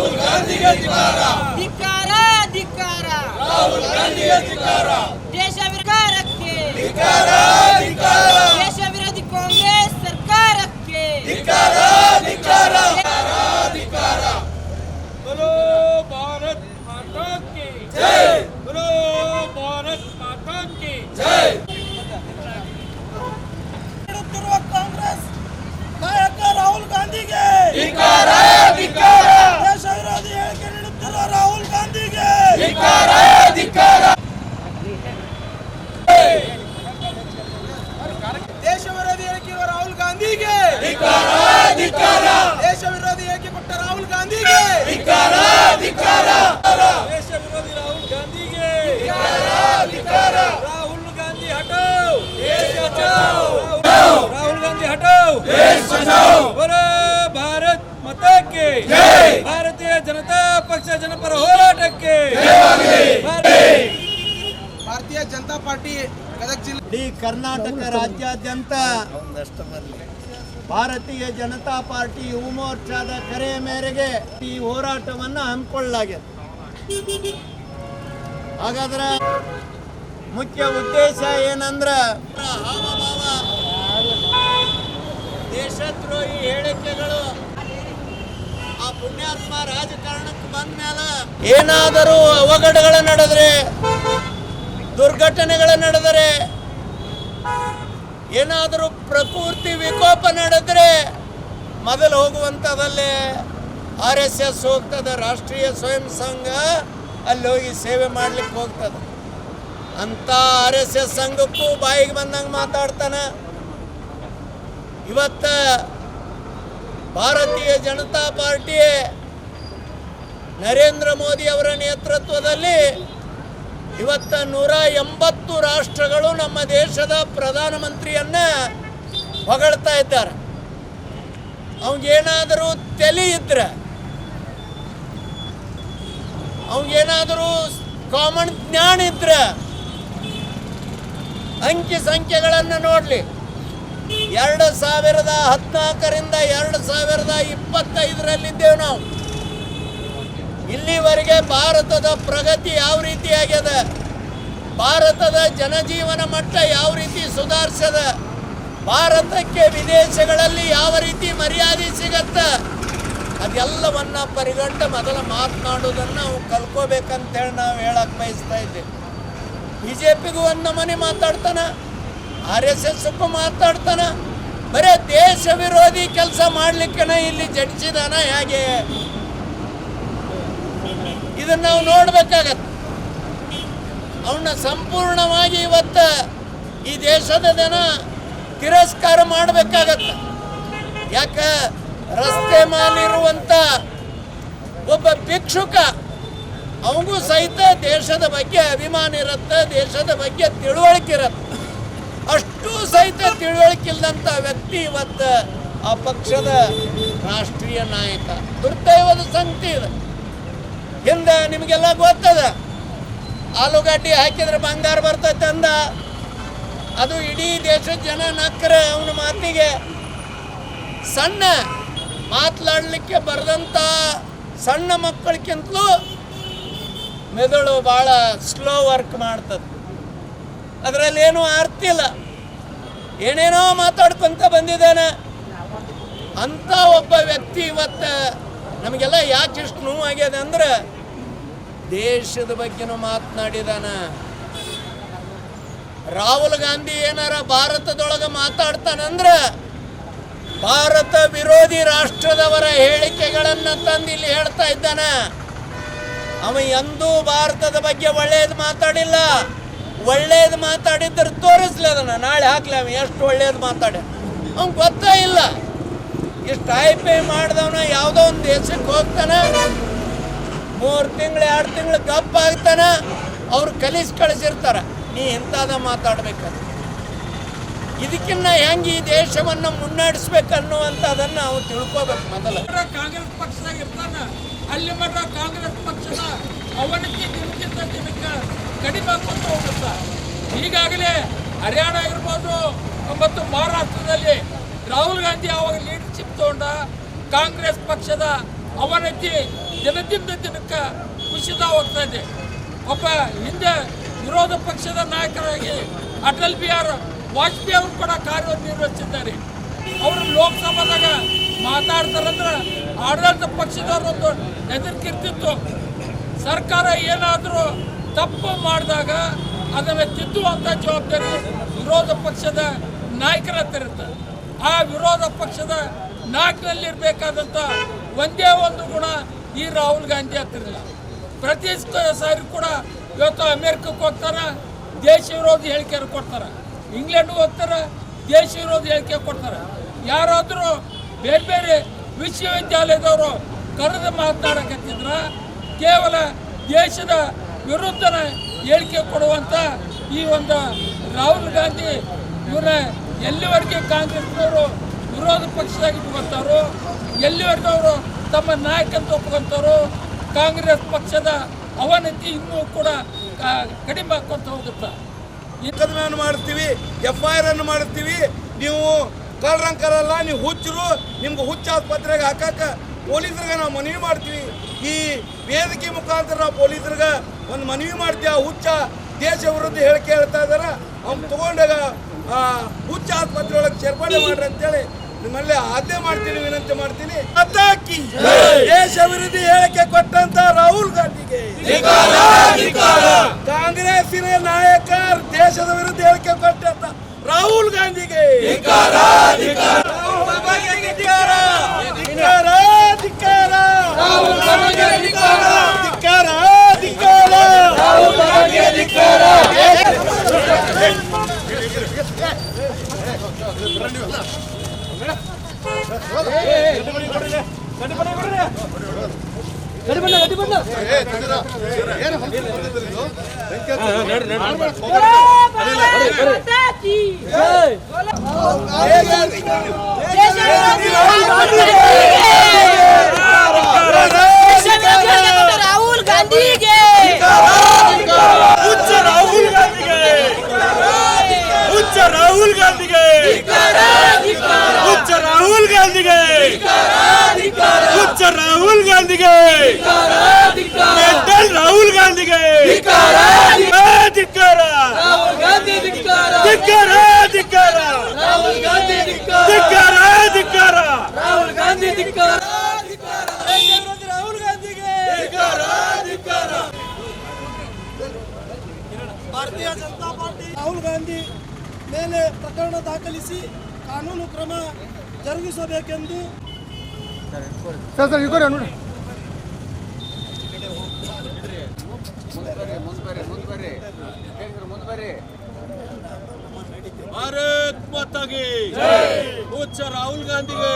ರಾಹುಲ್ ಗಾಂಧಿಗೆ ಧಿಕಾರ ಧಿಕ್ಕಾರ ಧಿಕ್ಕಾರ. ರಾಹುಲ್ ಗಾಂಧಿಗೆ ಧಿಕಾರ ದೇಶ ವಿಕಾರಕ್ಕೆ. ಧಿಕ್ಕಾರ ಧಿಕ್ಕಾರ. राहुल गांधी के। इकारा देश विरोधी राहुल गांधी राहुल गांधी हटाओ। देश राहुल गांधी हटाओ। भारत माता के। भारतीय जनता पक्ष जन हो भारतीय जनता पार्टी ज़िले कर्नाटक राज्य ಭಾರತೀಯ ಜನತಾ ಪಾರ್ಟಿ ಯುವ ಕರೆ ಮೇರೆಗೆ ಈ ಹೋರಾಟವನ್ನು ಹಮ್ಮಿಕೊಳ್ಳಲಾಗಿದೆ. ಹಾಗಾದ್ರೆ ಮುಖ್ಯ ಉದ್ದೇಶ ಏನಂದ್ರೆ ದೇಶದ್ರೋಹಿ ಹೇಳಿಕೆಗಳು, ಆ ಪುಣ್ಯಾತ್ಮ ರಾಜಕಾರಣಕ್ಕೆ ಬಂದ ಮೇಲೆ ಏನಾದರೂ ಅವಘಡಗಳು ನಡೆದ್ರೆ, ದುರ್ಘಟನೆಗಳು ನಡೆದರೆ ಏನಾದರೂ ಪ್ರಕೃತಿ ವಿಕೋಪ ನಡೆದ್ರೆ ಮೊದಲು ಹೋಗುವಂಥದ್ದಲ್ಲೇ ಆರ್ ಎಸ್ ಎಸ್ ಹೋಗ್ತದೆ, ರಾಷ್ಟ್ರೀಯ ಸ್ವಯಂ ಸಂಘ ಅಲ್ಲಿ ಹೋಗಿ ಸೇವೆ ಮಾಡ್ಲಿಕ್ಕೆ ಹೋಗ್ತದೆ. ಅಂತ ಆರ್ ಎಸ್ ಎಸ್ ಸಂಘಕ್ಕೂ ಬಾಯಿಗೆ ಬಂದಂಗೆ ಮಾತಾಡ್ತಾನೆ. ಇವತ್ತ ಭಾರತೀಯ ಜನತಾ ಪಾರ್ಟಿ ನರೇಂದ್ರ ಮೋದಿ ಅವರ ನೇತೃತ್ವದಲ್ಲಿ ಇವತ್ತ ನೂರ ಎಂಬತ್ತು ರಾಷ್ಟ್ರಗಳು ನಮ್ಮ ದೇಶದ ಪ್ರಧಾನಮಂತ್ರಿಯನ್ನ ಹೊಗಳ್ತಾ ಇದ್ದಾರೆ. ಅವನಿಗೇನಾದರೂ ತಲೆ ಇದ್ರೆ ಅವನಿಗೇನಾದರೂ ಕಾಮನ್ ಜ್ಞಾನ ಇದ್ರೆ, ಅಂಕಿ ಸಂಖ್ಯೆಗಳನ್ನು ನೋಡಲಿ. ಎರಡು ಸಾವಿರದ ಹದಿನಾಲ್ಕರಿಂದ ಎರಡು ಸಾವಿರದ ಇಪ್ಪತ್ತೈದರಲ್ಲಿದ್ದೇವೆ ನಾವು. ಇಲ್ಲಿವರೆಗೆ ಭಾರತದ ಪ್ರಗತಿ ಯಾವ ರೀತಿ ಆಗ್ಯದ ಭಾರತದ ಜನಜೀವನ ಮಟ್ಟ ಯಾವ ರೀತಿ ಸುಧಾರಿಸದ? ಭಾರತಕ್ಕೆ ವಿದೇಶಗಳಲ್ಲಿ ಯಾವ ರೀತಿ ಮರ್ಯಾದೆ ಸಿಗತ್ತ? ಅದೆಲ್ಲವನ್ನ ಪರಿಗಂಡ ಮೊದಲ ಮಾತನಾಡೋದನ್ನು ನಾವು ಕಲ್ಕೋಬೇಕಂತೇಳಿ ನಾವು ಹೇಳಕ್ ಬಯಸ್ತಾ ಇದ್ದೇವೆ ಬಿ ಜೆ ಪಿಗೂ ಒಂದು ಮನೆ ಮಾತಾಡ್ತಾನ, ಆರ್ ಎಸ್ ಎಸ್ಗೂ ಮಾತಾಡ್ತಾನ, ಬರೇ ದೇಶ ವಿರೋಧಿ ಕೆಲಸ ಮಾಡ್ಲಿಕ್ಕೆ ಇಲ್ಲಿ ಜಡಿಸಿದಾನ ಹೇಗೆ? ಇದನ್ನ ನಾವು ನೋಡಬೇಕಾಗತ್ತೆ. ಅವನ್ನ ಸಂಪೂರ್ಣವಾಗಿ ಇವತ್ತ ಈ ದೇಶದ ಜನ ತಿರಸ್ಕಾರ ಮಾಡಬೇಕಾಗತ್ತೆ. ಯಾಕ? ರಸ್ತೆ ಮಾಲಿರುವಂಥ ಒಬ್ಬ ಭಿಕ್ಷುಕ, ಅವಗೂ ಸಹಿತ ದೇಶದ ಬಗ್ಗೆ ಅಭಿಮಾನ ಇರುತ್ತೆ, ದೇಶದ ಬಗ್ಗೆ ತಿಳುವಳಿಕೆ ಇರುತ್ತೆ. ಅಷ್ಟು ಸಹಿತ ತಿಳುವಳಿಕೆ ಇಲ್ಲದಂಥ ವ್ಯಕ್ತಿ ಇವತ್ತು ಆ ಪಕ್ಷದ ರಾಷ್ಟ್ರೀಯ ನಾಯಕ. ದುರ್ದೈವದ ಸಂಗತಿ ಇದೆ. ಹಿಂದೆ ನಿಮಗೆಲ್ಲ ಗೊತ್ತದ? ಆಲೂಗಡ್ಡೆ ಹಾಕಿದ್ರೆ ಬಂಗಾರ ಬರ್ತೈತೆ ಅಂದ. ಅದು ಇಡೀ ದೇಶದ ಜನ ನಕ್ಕರ ಅವನ ಮಾತಿಗೆ. ಸಣ್ಣ ಮಾತನಾಡಲಿಕ್ಕೆ ಬರೆದಂಥ ಸಣ್ಣ ಮಕ್ಕಳಿಗಿಂತಲೂ ಮೆದುಳು ಭಾಳ ಸ್ಲೋ ವರ್ಕ್ ಮಾಡ್ತದೆ. ಅದರಲ್ಲಿ ಏನೂ ಇಲ್ಲ. ಏನೇನೋ ಮಾತಾಡ್ಕೊಂತ ಬಂದಿದ್ದಾನೆ. ಅಂಥ ಒಬ್ಬ ವ್ಯಕ್ತಿ ಇವತ್ತು ನಮಗೆಲ್ಲ ಯಾಕೆ ಇಷ್ಟು ನೋವಾಗ್ಯದ ಅಂದ್ರೆ ದೇಶದ ಬಗ್ಗೆನೂ ಮಾತನಾಡಿದಾನ. ರಾಹುಲ್ ಗಾಂಧಿ ಏನಾರ ಭಾರತದೊಳಗೆ ಮಾತಾಡ್ತಾನಂದ್ರೆ ಭಾರತ ವಿರೋಧಿ ರಾಷ್ಟ್ರದವರ ಹೇಳಿಕೆಗಳನ್ನು ತಂದು ಇಲ್ಲಿ ಹೇಳ್ತಾ ಇದ್ದಾನೆ. ಅವ ಎಂದೂ ಭಾರತದ ಬಗ್ಗೆ ಒಳ್ಳೇದು ಮಾತಾಡಿಲ್ಲ. ಒಳ್ಳೇದು ಮಾತಾಡಿದ್ರೆ ತೋರಿಸ್ಲಿ ಅದನ್ನ. ನಾಳೆ ಹಾಕ್ಲಿ ಅವ ಎಷ್ಟು ಒಳ್ಳೇದು ಮಾತಾಡ ಅವ್ನು ಗೊತ್ತೇ ಇಲ್ಲ. ಇಷ್ಟು ಐ ಮಾಡಿದವನ ಯಾವುದೋ ಒಂದು ದೇಶಕ್ಕೆ ಹೋಗ್ತಾನೆ. ಮೂರು ತಿಂಗಳು, ಎರಡು ತಿಂಗಳು ಗಪ್ ಆಗ್ತಾನೆ ಅವ್ರು ಕಲಿಸಿ ಕಳಿಸಿರ್ತಾರೆ. ನೀ ಎಂತಾದ ಮಾತಾಡಬೇಕಂತ ಇದಕ್ಕಿನ್ನ ಹೆಂಗೆ ಈ ದೇಶವನ್ನು ಮುನ್ನಡೆಸ್ಬೇಕನ್ನುವಂಥದ್ದನ್ನು ನಾವು ತಿಳ್ಕೋಬೇಕು ಮೊದಲು. ಕಾಂಗ್ರೆಸ್ ಪಕ್ಷದಾಗ ಇರ್ತಾನ, ಅಲ್ಲಿ ಮಟ್ಟ ಕಾಂಗ್ರೆಸ್ ಪಕ್ಷದ ಅವನತಿ ದಿನಕ್ಕಿಂತ ದಿನಕ್ಕೆ ಕಡಿಮೆ ಆಗ್ಕೊಂತ ಹೋಗುತ್ತ. ಈಗಾಗಲೇ ಹರಿಯಾಣ ಆಗಿರ್ಬೋದು ಮತ್ತು ಮಹಾರಾಷ್ಟ್ರದಲ್ಲಿ ರಾಹುಲ್ ಗಾಂಧಿ ಅವಾಗ ಲೀಡರ್ಶಿಪ್ ತಗೊಂಡ ಕಾಂಗ್ರೆಸ್ ಪಕ್ಷದ ಅವನತಿ ದಿನದಿಂದ ದಿನಕ್ಕೆ ಕುಸಿತ ಹೋಗ್ತಾ ಇದೆ. ಒಬ್ಬ ಹಿಂದೆ ವಿರೋಧ ಪಕ್ಷದ ನಾಯಕರಾಗಿ ಅಟಲ್ ಬಿಹಾರ್ ವಾಜಪೇಯಿ ಅವರು ಕೂಡ ಕಾರ್ಯನಿರ್ವಹಿಸಿದ್ದಾರೆ. ಅವರು ಲೋಕಸಭಾದಾಗ ಮಾತಾಡ್ತಾರಂದ್ರೆ ಆಡಳಿತ ಪಕ್ಷದವರೊಂದು ಎದುರ್ಕಿರ್ತಿತ್ತು ಸರ್ಕಾರ ಏನಾದರೂ ತಪ್ಪು ಮಾಡಿದಾಗ ಅದನ್ನು ತಿದ್ದುವಂಥ ಜವಾಬ್ದಾರಿ ವಿರೋಧ ಪಕ್ಷದ ನಾಯಕರ ಹತ್ತಿರುತ್ತೆ ಆ ವಿರೋಧ ಪಕ್ಷದ ನಾಯಕನಲ್ಲಿರಬೇಕಾದಂಥ ಒಂದೇ ಒಂದು ಗುಣ ಈ ರಾಹುಲ್ ಗಾಂಧಿ ಹತ್ತಿರಲಿಲ್ಲ ಪ್ರತಿ ಸಾರಿ ಕೂಡ ಇವತ್ತು ಅಮೇರಿಕಕ್ಕೆ ಹೋಗ್ತಾರೆ, ದೇಶ ವಿರೋಧಿ ಹೇಳಿಕೆ ಕೊಡ್ತಾರೆ. ಇಂಗ್ಲೆಂಡ್ ಹೋಗ್ತಾರೆ, ದೇಶ ವಿರೋಧಿ ಹೇಳಿಕೆ ಕೊಡ್ತಾರೆ. ಯಾರಾದರೂ ಬೇರೆ ಬೇರೆ ವಿಶ್ವವಿದ್ಯಾಲಯದವರು ಕರೆದು ಮಾತನಾಡಕತ್ತಿದ್ರೆ, ಕೇವಲ ದೇಶದ ವಿರುದ್ಧನ ಹೇಳಿಕೆ ಕೊಡುವಂಥ ಈ ಒಂದು ರಾಹುಲ್ ಗಾಂಧಿ ಇವರ ಎಲ್ಲಿವರೆಗೆ ಕಾಂಗ್ರೆಸ್ನವರು ವಿರೋಧ ಪಕ್ಷದಾಗ ಇಟ್ಕೊತಾರೋ ಎಲ್ಲಿವರೆಗೂ ಅವರು ತಮ್ಮ ನಾಯಕಂತ ಒಪ್ಕೊಂತಾರೋ ಕಾಂಗ್ರೆಸ್ ಪಕ್ಷದ ಅವನತಿ ಇನ್ನೂ ಕೂಡ ಕಡಿಮೆ ಆಕ್ಕೊಂತ ಹೋಗುತ್ತೆ. ಮೊಕದ್ದಮೆಯನ್ನು ಮಾಡ್ತೀವಿ ಎಫ್ ಐ ಆರ್ ಅನ್ನು ಮಾಡ್ತೀವಿ ನೀವು ಕಳ್ರಂಕರಲ್ಲ ನೀವು ಹುಚ್ಚರು, ನಿಮ್ಗೆ ಹುಚ್ಚ ಆಸ್ಪತ್ರೆಗೆ ಹಾಕಾಕ ಪೊಲೀಸರಿಗೆ ನಾವು ಮನವಿ ಮಾಡ್ತೀವಿ. ಈ ವೇದಿಕೆ ಮುಖಾಂತರ ನಾವು ಪೊಲೀಸರಿಗೆ ಒಂದು ಮನವಿ ಮಾಡ್ತೀವಿ, ಆ ಹುಚ್ಚ ದೇಶ ವಿರುದ್ಧ ಹೇಳಿಕೆ ಹೇಳ್ತಾ ಇದ್ದಾರೆ. ಅವ್ನು ತಗೊಂಡಾಗ ಹುಚ್ಚ ಆಸ್ಪತ್ರೆ ಒಳಗೆ ಸೇರ್ಪಡೆ ಮಾಡ್ರಿ ಅಂತೇಳಿ ನಿಮ್ಮಲ್ಲಿ ಆದ್ಯ ಮಾಡ್ತೀನಿ ವಿನಂತಿ ಮಾಡ್ತೀನಿ ಅತ್ತಾಕಿ ದೇಶ ಅಭಿವೃದ್ಧಿ ಹೇಳಿಕೆ ಕೊಟ್ಟಂತ ರಾಹುಲ್ ಗಾಂಧಿಗೆ ಕಾಂಗ್ರೆಸ್ಸಿನ ನಾಯಕ ದೇಶದ ವಿರುದ್ಧ ಹೇಳಿಕೆ ಕೊಟ್ಟಂತ ರಾಹುಲ್ ಗಾಂಧಿಗೆ ಧಿಕ್ಕಾರ, ಧಿಕ್ಕಾರ. ಧಿಕ್ಕಾರ, ಧಿಕ್ಕಾರ. ರಾಹುಲ್ ಗಾಂಧಿಗೆ ಹುಚ್ಚ ರಾಹುಲ್ ಗಾಂಧಿಗೆ ಹುಚ್ಚ ರಾಹುಲ್ ಗಾಂಧಿಗೆ ಹುಚ್ಚ ರಾಹುಲ್ ಗಾಂಧಿಗೆ ಹುಚ್ಚ ರಾಹುಲ್ ಗಾಂಧಿಗೆ ಮೆಂಟಲ್ ರಾಹುಲ್ ಗಾಂಧಿಗೆ ಏ, ಧಿಕ್ಕಾರ ಧಿಕ್ಕಾರ ಧಿಕ್ಕಾರ ಧಿಕ್ಕಾರ ಧಿಕ್ಕಾರ ರಾಹುಲ್ ಗಾಂಧಿಗೆ ಭಾರತೀಯ ಜನತಾ ಪಾರ್ಟಿ ರಾಹುಲ್ ಗಾಂಧಿ ಮೇಲೆ ಪ್ರಕರಣ ದಾಖಲಿಸಿ ಕಾನೂನು ಕ್ರಮ ಜರುಗಿಸಬೇಕೆಂದು ಭಾರತ್ ಮಾತಾಗೆ. ಉಚ್ಚ ರಾಹುಲ್ ಗಾಂಧಿಗೆ.